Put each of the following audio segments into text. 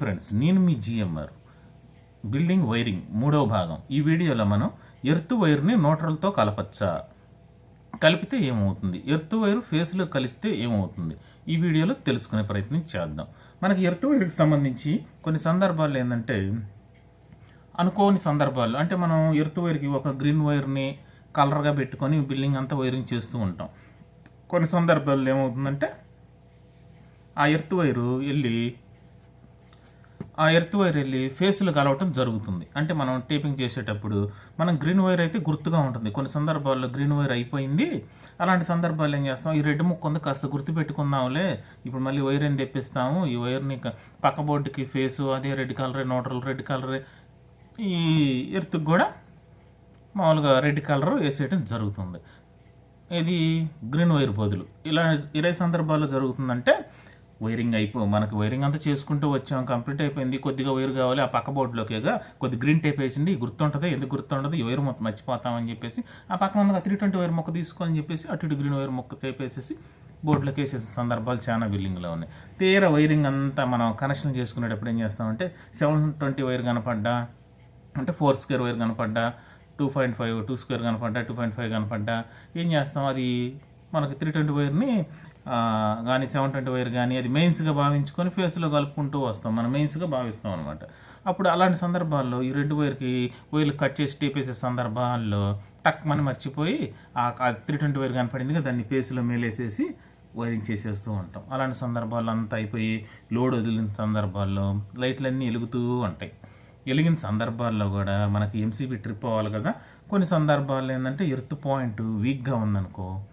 Friends నేను మీ GMR building wiring మూడవ భాగం. ఈ వీడియోలో మనం ఎర్త్ వైర్ని నోట్రల్తో కలపచ్చా? కలిపితే ఏమవుతుంది? ఎర్త్ వైర్ ఫేస్లో కలిస్తే ఏమవుతుంది? ఈ వీడియోలో తెలుసుకునే ప్రయత్నం చేద్దాం. మనకి ఎర్త్ వైర్కి సంబంధించి కొన్ని సందర్భాలు ఏంటంటే అనుకోని సందర్భాలు అంటే మనం ఎర్త్ వైర్కి ఒక గ్రీన్ వైర్ని కలర్గా పెట్టుకొని బిల్డింగ్ అంతా వైరింగ్ చేస్తూ ఉంటాం. కొన్ని సందర్భాల్లో ఏమవుతుందంటే ఆ ఎర్త్ వైరు వెళ్ళి ఆ ఎర్త్ వైర్ వెళ్ళి ఫేస్లు కలవటం జరుగుతుంది. అంటే మనం టేపింగ్ చేసేటప్పుడు మనం గ్రీన్ వైర్ అయితే గుర్తుగా ఉంటుంది. కొన్ని సందర్భాల్లో గ్రీన్ వైర్ అయిపోయింది. అలాంటి సందర్భాల్లో ఏం చేస్తాం? ఈ రెడ్ ముక్క ఉంది కాస్త గుర్తు పెట్టుకుందాంలే ఇప్పుడు మళ్ళీ వైర్ అని తెప్పిస్తాము? ఈ వైర్ని పక్క బోర్డుకి ఫేసు అదే రెడ్ కలరే నోటల్ రెడ్ కలరే ఈ ఎర్త్కి కూడా మామూలుగా రెడ్ కలర్ వేసేయటం జరుగుతుంది. ఇది గ్రీన్ వైర్ బదులు. ఇలా ఇరవై సందర్భాల్లో జరుగుతుందంటే వైరింగ్ అయిపో మనకి వైరింగ్ అంతా చేసుకుంటూ వచ్చాం. కంప్లీట్ అయిపోయింది. కొద్దిగా వైర్ కావాలి. ఆ పక్క బోర్డులోకేగా కొద్ది గ్రీన్ టైప్ వేసింది. గుర్తుంటుంది. ఎందుకు గుర్తుండదు? ఈ వైర్ మొత్తం మర్చిపోతామని చెప్పేసి ఆ పక్కన ఉన్న త్రీ ట్వంటీ వైర్ మొక్క తీసుకొని చెప్పేసి అటు ఇటు గ్రీన్ వైర్ మొక్క టైప్ వేసేసి బోర్డులకు వేసే సందర్భాలు చాలా బిల్డింగ్లో ఉన్నాయి. తీర వైరింగ్ అంతా మనం కనెక్షన్ చేసుకునేటప్పుడు ఏం చేస్తామంటే సెవెన్ ట్వంటీ వైర్ కనపడ్డా? అంటే four square wire కనపడ్డా? Two point five two square కనపడ్డా? Two point five కనపడ్డా? ఏం చేస్తాం? అది మనకి త్రీ ట్వంటీ వైర్ని కానీ సెవెన్ ట్వంటీ వైర్ కానీ అది మెయిన్స్గా భావించుకొని ఫేస్లో కలుపుకుంటూ వస్తాం. మనం మెయిన్స్గా భావిస్తాం అనమాట అప్పుడు అలాంటి సందర్భాల్లో ఈ రెండు వైర్కి వైర్లు కట్ చేసి టేపేసే సందర్భాల్లో టక్ మనం మర్చిపోయి ఆ త్రీ ట్వంటీ వైర్ కనపడింది కదా దాన్ని ఫేస్లో మేలేసేసి వైరింగ్ చేసేస్తూ ఉంటాం. అలాంటి సందర్భాల్లో అంతా అయిపోయి లోడ్ వదిలిన సందర్భాల్లో లైట్లన్నీ వెలుగుతూ ఉంటాయి. వెలిగిన సందర్భాల్లో కూడా మనకి ఎంసీబీ ట్రిప్ అవ్వాలి కదా. కొన్ని సందర్భాల్లో ఏంటంటే ఎర్త్ పాయింట్ వీక్గా ఉందనుకో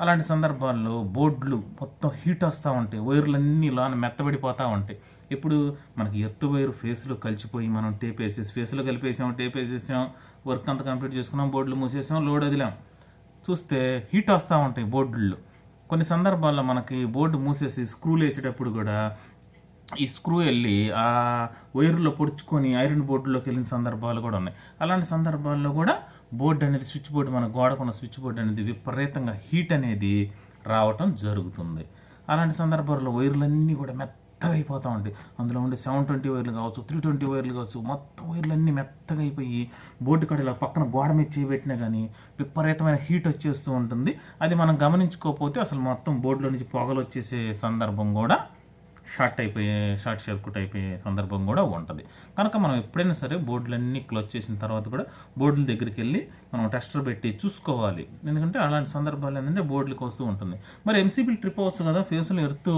అలాంటి సందర్భాల్లో బోర్డులు మొత్తం హీట్ వస్తూ ఉంటాయి. వైర్లన్నీ లోన మెత్తబడిపోతూ ఉంటాయి. ఇప్పుడు మనకి ఎత్తు వైర్ ఫేస్లో కలిసిపోయి మనం టేప్ వేసేసి ఫేస్లో కలిపేసాం టేప్ వేసేసాం వర్క్ అంతా కంప్లీట్ చేసుకున్నాం బోర్డులు మూసేసాం లోడ్ వదిలాం. చూస్తే హీట్ వస్తూ ఉంటాయి బోర్డుల్లో. కొన్ని సందర్భాల్లో మనకి బోర్డు మూసేసి స్క్రూలు వేసేటప్పుడు కూడా ఈ స్క్రూ వెళ్ళి ఆ వైర్లో పొడుచుకొని ఐరన్ బోర్డులోకి వెళ్ళిన సందర్భాలు కూడా ఉన్నాయి. అలాంటి సందర్భాల్లో కూడా బోర్డు అనేది స్విచ్ బోర్డు మన గోడకున్న స్విచ్ బోర్డు అనేది విపరీతంగా హీట్ అనేది రావటం జరుగుతుంది. అలాంటి సందర్భాల్లో వైర్లన్నీ కూడా మెత్తగా అయిపోతూ ఉంటాయి. అందులో ఉండే సెవెన్ ట్వంటీ వైర్లు కావచ్చు త్రీ ట్వంటీ వైర్లు కావచ్చు మొత్తం వైర్లన్నీ మెత్తగా అయిపోయి బోర్డు కడలో పక్కన గోడ మీద చేయబెట్టినా కానీ విపరీతమైన హీట్ వచ్చేస్తూ ఉంటుంది. అది మనం గమనించుకోకపోతే అసలు మొత్తం బోర్డులో నుంచి పొగలు వచ్చేసే సందర్భం కూడా షార్ట్ అయిపోయే షార్ట్ సర్క్యూట్ అయిపోయే సందర్భం కూడా ఉంటుంది. కనుక మనం ఎప్పుడైనా సరే బోర్డులన్నీ క్లోజ్ చేసిన తర్వాత కూడా బోర్డుల దగ్గరికి వెళ్ళి మనం టెస్టర్ పెట్టి చూసుకోవాలి. ఎందుకంటే అలాంటి సందర్భాలు ఏంటంటే బోర్డులకు వస్తూ ఉంటుంది. మరి ఎంసీబీ ట్రిప్ అవ్వచ్చు కదా ఫేసులు ఎర్త్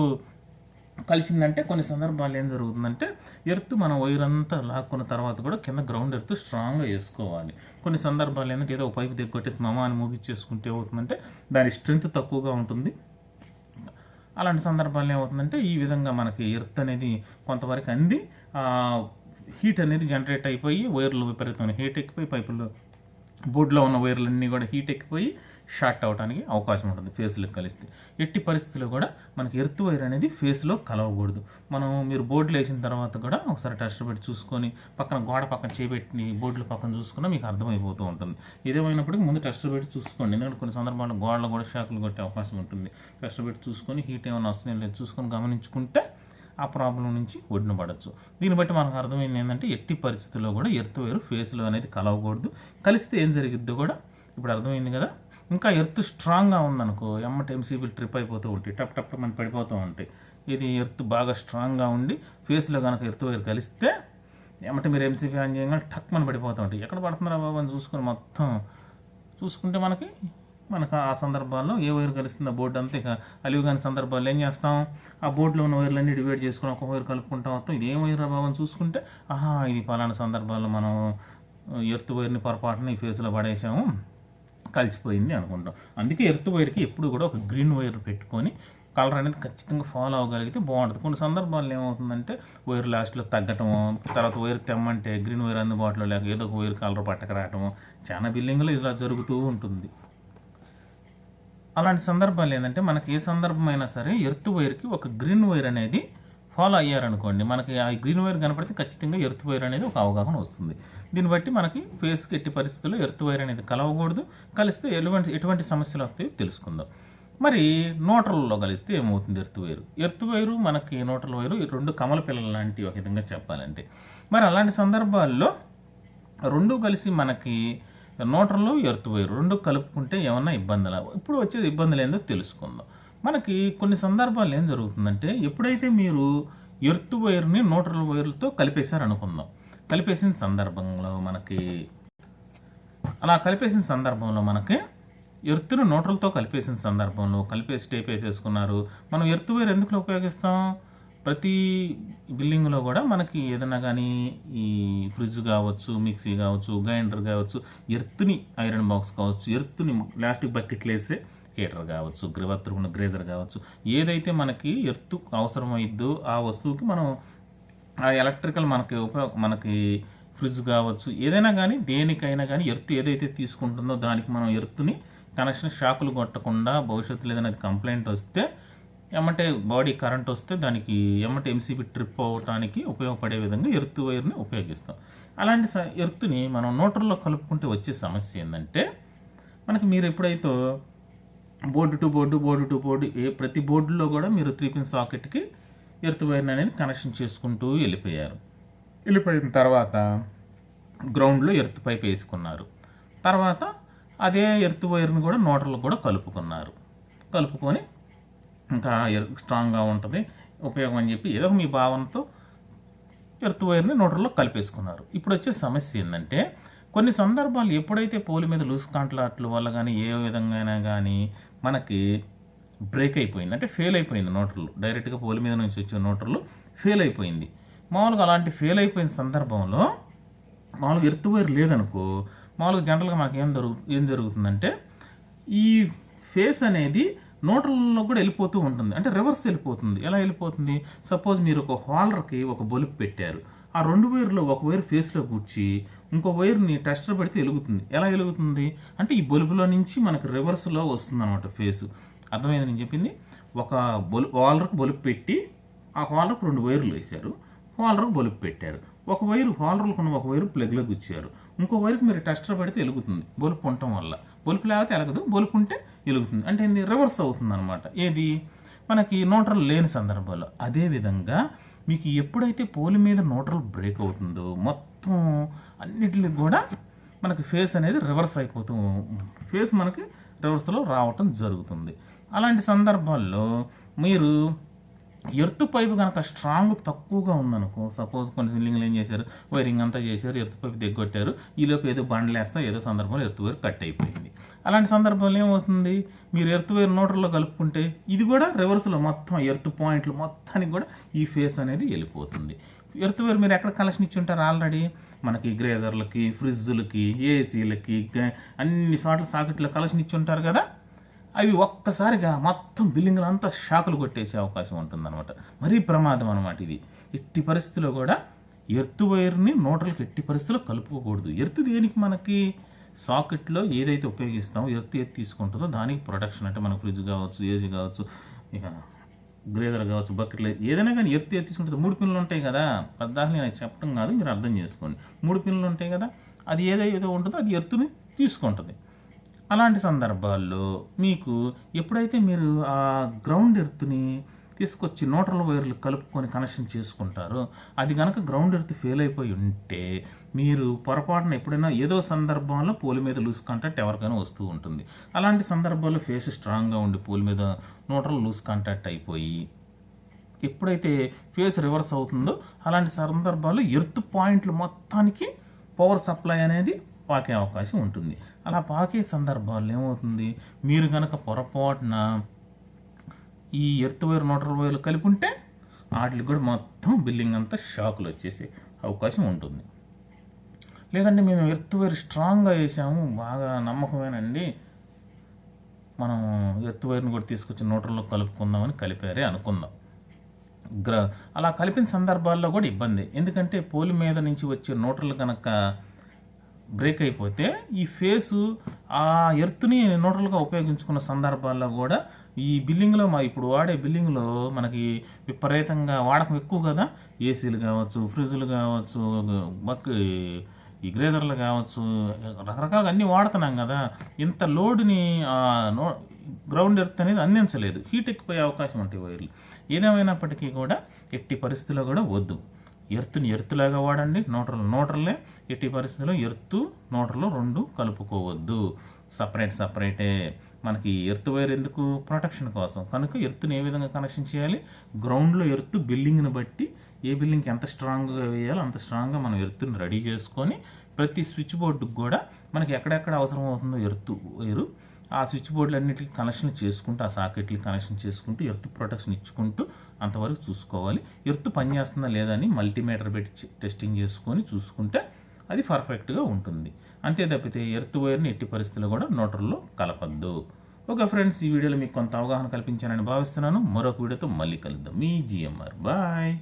కలిసిందంటే కొన్ని సందర్భాలు ఏం జరుగుతుందంటే ఎర్త్ మనం వైర్ అంతా లాక్కున్న తర్వాత కూడా కింద గ్రౌండ్ ఎర్త్ స్ట్రాంగ్గా వేసుకోవాలి. కొన్ని సందర్భాలు ఏంటంటే ఏదో ఒక పైపు దిగ్గొట్టేసి మమ అని ముగిచ్చేసుకుంటే అవుతుందంటే దాని స్ట్రెంత్ తక్కువగా ఉంటుంది. అలాంటి సందర్భాల్లో ఏమవుతుందంటే ఈ విధంగా మనకి ఎర్త్ అనేది కొంతవరకు అంది హీట్ అనేది జనరేట్ అయిపోయి వైర్లు విపరీతమైన హీట్ ఎక్కిపోయి పైపులు బోర్డులో ఉన్న వైర్లన్నీ కూడా హీట్ ఎక్కిపోయి షార్ట్ అవడానికి అవకాశం ఉంటుంది ఫేస్లో కలిస్తే. ఎట్టి పరిస్థితుల్లో కూడా మనకి ఎర్త్ వైర్ అనేది ఫేస్లో కలవకూడదు. మనం మీరు బోర్డులు వేసిన తర్వాత కూడా ఒకసారి టెస్ట్ పెట్టి చూసుకొని పక్కన గోడ పక్కన చేపెట్టి బోర్డుల పక్కన చూసుకున్నా మీకు అర్థమైపోతూ ఉంటుంది. ఏదేమైనప్పటికీ ముందు టెస్ట్ పెట్టి చూసుకోండి. ఎందుకంటే కొన్ని సందర్భాల్లో గోడలు కూడా షాకులు కొట్టే అవకాశం ఉంటుంది. టెస్ట్ పెట్టి చూసుకొని హీట్ ఏమైనా వస్తున్నాయో లేదు చూసుకొని గమనించుకుంటే ఆ ప్రాబ్లం నుంచి ఒడిన పడవచ్చు దీన్ని బట్టి మనకు అర్థమైంది ఏంటంటే ఎట్టి పరిస్థితుల్లో కూడా ఎర్త్ వైరు ఫేస్లో అనేది కలవకూడదు. కలిస్తే ఏం జరిగిద్దో కూడా ఇప్పుడు అర్థమైంది కదా? ఇంకా ఎర్త్ స్ట్రాంగ్గా ఉందనుకో ఎమ్మటి ఎంసీబీలు ట్రిప్ అయిపోతూ ఉంటాయి టప్ టప్ టప్ అని పడిపోతూ ఉంటాయి. ఇది ఎర్త్ బాగా స్ట్రాంగ్గా ఉండి ఫేస్లో కనుక ఎర్త్ వైర్ కలిస్తే ఏమంటే మీరు ఎంసీబీ ఆన్ చేయగానే టక్ మన పడిపోతూ ఉంటాయి. ఎక్కడ పడుతున్నారా బాబు అని చూసుకుని మొత్తం చూసుకుంటే మనకి మనకు ఆ సందర్భాల్లో ఏ వైర్ కలుస్తుందో బోర్డు అంతా ఇక అలివి కాని సందర్భాల్లో ఏం చేస్తాం? ఆ బోర్డులో ఉన్న వైర్లన్నీ డివైడ్ చేసుకొని ఒక వైర్ కలుపుకుంటాం. మొత్తం ఇది ఏం వైర్ బాబు అని చూసుకుంటే ఆహా ఇది పలానా సందర్భాల్లో మనం ఎర్త్ వైర్ని పొరపాటున ఈ ఫేస్లో పడేసాము కలిసిపోయింది అనుకుంటాం. అందుకే ఎర్త్ వైర్కి ఎప్పుడు కూడా ఒక గ్రీన్ వైర్ పెట్టుకొని కలర్ అనేది ఖచ్చితంగా ఫాలో అవ్వగలిగితే బాగుంటుంది. కొన్ని సందర్భాల్లో ఏమవుతుందంటే వైర్ లాస్ట్లో తగ్గటం తర్వాత వైర్ తెమ్మంటే గ్రీన్ వైర్ అందుబాటులో లేక ఏదో ఒక వైర్ కలర్ పట్టకరావటం చాలా బిల్డింగ్లో ఇలా జరుగుతూ ఉంటుంది. అలాంటి సందర్భాలు ఏంటంటే మనకి ఏ సందర్భమైనా సరే ఎర్త్ వైర్కి ఒక గ్రీన్ వైర్ అనేది ఫాలో అయ్యారనుకోండి మనకి ఆ గ్రీన్ వైర్ కనపడితే ఖచ్చితంగా ఎర్త్ వైర్ అనేది ఒక అవగాహన వస్తుంది. దీన్ని బట్టి మనకి ఫేస్కి ఎట్టి పరిస్థితుల్లో ఎర్త్ వైర్ అనేది కలవకూడదు. కలిస్తే ఎటువంటి ఎటువంటి సమస్యలు వస్తాయో తెలుసుకుందాం. మరి నోట్రల్లో కలిస్తే ఏమవుతుంది ఎర్త్ వైరు? ఎర్త్ వైరు మనకి నోటల వైరు ఈ రెండు కమల పిల్లలు లాంటి ఒక విధంగా చెప్పాలంటే. మరి అలాంటి సందర్భాల్లో రెండు కలిసి మనకి నోటర్లు ఎర్త్ వైర్ రెండు కలుపుకుంటే ఏమన్నా ఇబ్బందులు? ఇప్పుడు వచ్చేది ఇబ్బందులు ఏందో తెలుసుకుందాం. మనకి కొన్ని సందర్భాలు ఏం జరుగుతుందంటే ఎప్పుడైతే మీరు ఎర్త్ వైర్ని నోటర్ల వైర్లతో కలిపేశారు అనుకుందాం కలిపేసిన సందర్భంలో మనకి అలా కలిపేసిన సందర్భంలో మనకి ఎర్త్ను నోటర్లతో కలిపేసిన సందర్భంలో కలిపేసి టేప్ వేసేసుకున్నారు. మనం ఎర్త్ వైర్ ఎందుకు ఉపయోగిస్తాం? ప్రతి బిల్డింగ్లో కూడా మనకి ఏదైనా కానీ ఈ ఫ్రిడ్జ్ కావచ్చు మిక్సీ కావచ్చు గ్రైండర్ కావచ్చు ఎర్త్ని ఐరన్ బాక్స్ కావచ్చు ఎర్త్ని ప్లాస్టిక్ బకెట్లు వేసే హీటర్ కావచ్చు గ్రివత్తుకున్న గ్రేజర్ కావచ్చు. ఏదైతే మనకి ఎర్త్ అవసరమైద్దో ఆ వస్తువుకి మనం ఆ ఎలక్ట్రికల్ మనకి ఉపయోగ మనకి ఫ్రిడ్జ్ కావచ్చు. ఏదైనా కానీ దేనికైనా కానీ ఎర్త్ ఏదైతే తీసుకుంటుందో దానికి మనం ఎర్త్ని కనెక్షన్ షాకులు కొట్టకుండా భవిష్యత్తులో ఏదైనా కంప్లైంట్ వస్తే ఏమంటే బాడీ కరెంట్ వస్తే దానికి ఏమంటే ఎంసీబీ ట్రిప్ అవ్వటానికి ఉపయోగపడే విధంగా ఎర్త్ వైర్ని ఉపయోగిస్తాం. అలాంటి స- ఎర్త్ని మనం నోటర్లో కలుపుకుంటే వచ్చే సమస్య ఏంటంటే మనకి మీరు ఎప్పుడైతే board to board board to board ఏ ప్రతి బోర్డులో కూడా మీరు త్రీ పిన్ సాకెట్కి ఎర్త్ వైర్ని అనేది కనెక్షన్ చేసుకుంటూ వెళ్ళిపోయారు. వెళ్ళిపోయిన తర్వాత గ్రౌండ్లో ఎర్త్ పైప్ వేసుకున్నారు. తర్వాత అదే ఎర్త్ వైర్ని కూడా నోటర్లు కూడా కలుపుకున్నారు. కలుపుకొని ఇంకా స్ట్రాంగ్గా ఉంటుంది. ఉపయోగం అని చెప్పి ఏదో మీ భావనతో ఎర్త్ వైర్ని నోటర్లో కలిపేసుకున్నారు. ఇప్పుడు వచ్చే సమస్య ఏంటంటే కొన్ని సందర్భాలు ఎప్పుడైతే పోలి మీద లూస్ కాంట్లాట్ల వల్ల కానీ ఏ విధంగా అయినా కానీ మనకి బ్రేక్ అయిపోయింది. అంటే ఫెయిల్ అయిపోయింది నోటర్లు డైరెక్ట్గా పోలి మీద నుంచి వచ్చే నోటర్లు ఫెయిల్ అయిపోయింది. మామూలుగా అలాంటి ఫెయిల్ అయిపోయిన సందర్భంలో మామూలుగా ఎర్త్ వైర్ లేదనుకో మామూలుగా జనరల్గా మనకి ఏం జరుగు ఏం జరుగుతుందంటే ఈ ఫేస్ అనేది నోట్లలో కూడా వెళ్ళిపోతూ ఉంటుంది. అంటే రివర్స్ వెళ్ళిపోతుంది. ఎలా వెళ్ళిపోతుంది? సపోజ్ మీరు ఒక హోల్డర్కి ఒక బల్బ్ పెట్టారు. ఆ రెండు వైర్లో ఒక వైర్ ఫేస్లో కూర్చి ఇంకో వైర్ని టెస్టర్ పెడితే వెలుగుతుంది. ఎలా వెలుగుతుంది? అంటే ఈ బల్బులో నుంచి మనకు రివర్స్లో వస్తుంది అనమాట ఫేస్. అర్థమైంది నేను చెప్పింది? ఒక బొలు హోల్డర్కి బల్బ్ పెట్టి ఆ హోల్డర్కి రెండు వైర్లు వేశారు. హోల్డర్కి బల్బ్ పెట్టారు. ఒక వైరు హోల్డర్లకు ఉన్న ఒక వైరు ప్లగ్లో గుచ్చారు ఇంకో వైరుకి మీరు టెస్టర్ పెడితే వెలుగుతుంది. బల్బ్ ఉండటం వల్ల. బొలుపు లేకపోతే ఎలగదు. బొలుపు ఉంటే వెలుగుతుంది అంటే ఇది రివర్స్ అవుతుంది అనమాట ఏది? మనకి నోట్రల్ లేని సందర్భాల్లో. అదేవిధంగా మీకు ఎప్పుడైతే పోలి మీద నోట్రల్ బ్రేక్ అవుతుందో మొత్తం అన్నిటికి కూడా మనకి ఫేస్ అనేది రివర్స్ అయిపోతూ ఫేస్ మనకి రివర్స్లో రావటం జరుగుతుంది. అలాంటి సందర్భాల్లో మీరు ఎర్త్ పైపు కనుక స్ట్రాంగ్ తక్కువగా ఉందనుకో సపోజ్ కొన్ని సిల్లింగ్లు ఏం చేశారు? వైరింగ్ అంతా చేశారు ఎర్త్ పైపు దిగ్గొట్టారు. ఈలోపు ఏదో బండ్లు వేస్తా ఏదో సందర్భంలో ఎర్త్ వైర్ కట్ అయిపోయింది. అలాంటి సందర్భంలో ఏమవుతుంది? మీరు ఎర్త్ వైర్ నోటర్లో కలుపుకుంటే ఇది కూడా రివర్స్లో మొత్తం ఎర్త్ పాయింట్లు మొత్తానికి కూడా ఈ ఫేస్ అనేది వెళ్ళిపోతుంది. ఎర్త్ వైర్ మీరు ఎక్కడ కలెక్షన్ ఇచ్చి ఉంటారు ఆల్రెడీ మనకి గ్రేదర్లకి ఫ్రిడ్జ్లకి ఏసీలకి అన్ని చోట్ల సాకెట్లో కలెక్షన్ ఇచ్చి ఉంటారు కదా? అవి ఒక్కసారిగా మొత్తం బిల్డింగ్లు అంతా షాకులు కొట్టేసే అవకాశం ఉంటుందన్నమాట. మరీ ప్రమాదం అనమాట ఇది. ఎట్టి పరిస్థితుల్లో కూడా ఎర్త్ వైర్ని నోటర్లకు ఎట్టి పరిస్థితుల్లో కలుపుకోకూడదు. ఎర్త్ దేనికి మనకి? సాకెట్లో ఏదైతే ఉపయోగిస్తామో ఎర్త్ ఎత్తి తీసుకుంటుందో దానికి ప్రొటెక్షన్ అంటే మన ఫ్రిడ్జ్ కావచ్చు ఏసీ కావచ్చు ఇక గ్రేదర్ కావచ్చు బకెట్లు ఏదైనా కానీ ఎర్త్ ఎత్తి తీసుకుంటుంది మూడు పిన్నులు ఉంటాయి కదా. పద్దాక నేను చెప్పడం కాదు మీరు అర్థం చేసుకోండి. మూడు పిన్నులు ఉంటాయి కదా అది ఏదైతే ఉంటుందో అది ఎర్త్ని తీసుకుంటుంది. అలాంటి సందర్భాల్లో మీకు ఎప్పుడైతే మీరు ఆ గ్రౌండ్ ఎర్త్ని తీసుకొచ్చి నోటల వైర్లు కలుపుకొని కనెక్షన్ చేసుకుంటారో. అది కనుక గ్రౌండ్ ఎర్త్ ఫెయిల్ అయిపోయి ఉంటే మీరు పొరపాటున ఎప్పుడైనా ఏదో సందర్భంలో పోలి మీద లూజ్ కాంటాక్ట్ ఎవరికైనా వస్తూ ఉంటుంది. అలాంటి సందర్భాల్లో ఫేస్ స్ట్రాంగ్గా ఉండి పోలి మీద నోట్రల్ లూజ్ కాంటాక్ట్ అయిపోయి ఎప్పుడైతే ఫేస్ రివర్స్ అవుతుందో అలాంటి సందర్భాల్లో ఎర్త్ పాయింట్లు మొత్తానికి పవర్ సప్లై అనేది పాకే అవకాశం ఉంటుంది. అలా పాకే సందర్భాల్లో ఏమవుతుంది? మీరు కనుక పొరపాటున ఈ ఎర్త్ వైర్ నోటర్ వైర్లు కలిపి ఉంటే వాటికి కూడా మొత్తం బిల్లింగ్ అంతా షాకులు వచ్చేసే అవకాశం ఉంటుంది. లేదంటే మేము ఎర్త్ వైర్ స్ట్రాంగ్గా వేసాము బాగా నమ్మకమేనండి. మనం ఎర్త్ వైర్ని కూడా తీసుకొచ్చి నోటర్లో కలుపుకుందామని కలిపారే అనుకుందాం. గ్ర అలా కలిపిన సందర్భాల్లో కూడా ఇబ్బంది. ఎందుకంటే పోలి మీద నుంచి వచ్చే నోటర్లు కనుక బ్రేక్ అయిపోతే ఈ ఫేసు ఆ ఎర్త్ని నోటర్లుగా ఉపయోగించుకున్న సందర్భాల్లో కూడా ఈ బిల్డింగ్లో మా ఇప్పుడు వాడే బిల్డింగ్లో మనకి విపరీతంగా వాడకం ఎక్కువ కదా? ఏసీలు కావచ్చు ఫ్రిడ్జ్లు కావచ్చు బక్ ఈ గ్రేజర్లు కావచ్చు రకరకాలుగా అన్నీ వాడుతున్నాం కదా? ఇంత లోడ్ని గ్రౌండ్ ఎర్త్ అనేది అందించలేదు. హీట్ ఎక్కిపోయే అవకాశం ఉంటాయి వైర్లు. ఏదేమైనప్పటికీ కూడా ఎట్టి పరిస్థితుల్లో కూడా వద్దు. ఎర్త్ని ఎర్త్లాగా వాడండి. నోటర్లు నోటర్లే ఎట్టి పరిస్థితుల్లో ఎర్త్ నోటర్లు రెండు కలుపుకోవద్దు. సపరేట్ సపరేటే. మనకి ఎర్త్ వైర్ ఎందుకు? ప్రొటెక్షన్ కోసం. కనుక ఎర్త్ని ఏ విధంగా కనెక్షన్ చేయాలి? గ్రౌండ్లో ఎర్త్ బిల్డింగ్ని బట్టి ఏ బిల్డింగ్కి ఎంత స్ట్రాంగ్గా వేయాలో అంత స్ట్రాంగ్గా మనం ఎర్త్ని రెడీ చేసుకొని ప్రతి స్విచ్ బోర్డుకు కూడా మనకి ఎక్కడెక్కడ అవసరం అవుతుందో ఎర్త్ వైరు ఆ స్విచ్ బోర్డులన్నిటికి కనెక్షన్ చేసుకుంటూ ఆ సాకెట్లకి కనెక్షన్ చేసుకుంటూ ఎర్త్ ప్రొటెక్షన్ ఇచ్చుకుంటూ అంతవరకు చూసుకోవాలి. ఎర్త్ పనిచేస్తుందా లేదా అని మల్టీమీటర్ పెట్టి టెస్టింగ్ చేసుకొని చూసుకుంటే అది పర్ఫెక్ట్గా ఉంటుంది. అంతే తప్పితే ఎర్త్ వైర్ని ఎట్టి పరిస్థితుల్లో కూడా నోటర్లో కలపద్దు. ఓకే ఫ్రెండ్స్ ఈ వీడియోలో మీకు కొంత అవగాహన కల్పించానని భావిస్తున్నాను. మరొక వీడియోతో మళ్ళీ కలుద్దాం. మీ జిఎంఆర్. బాయ్.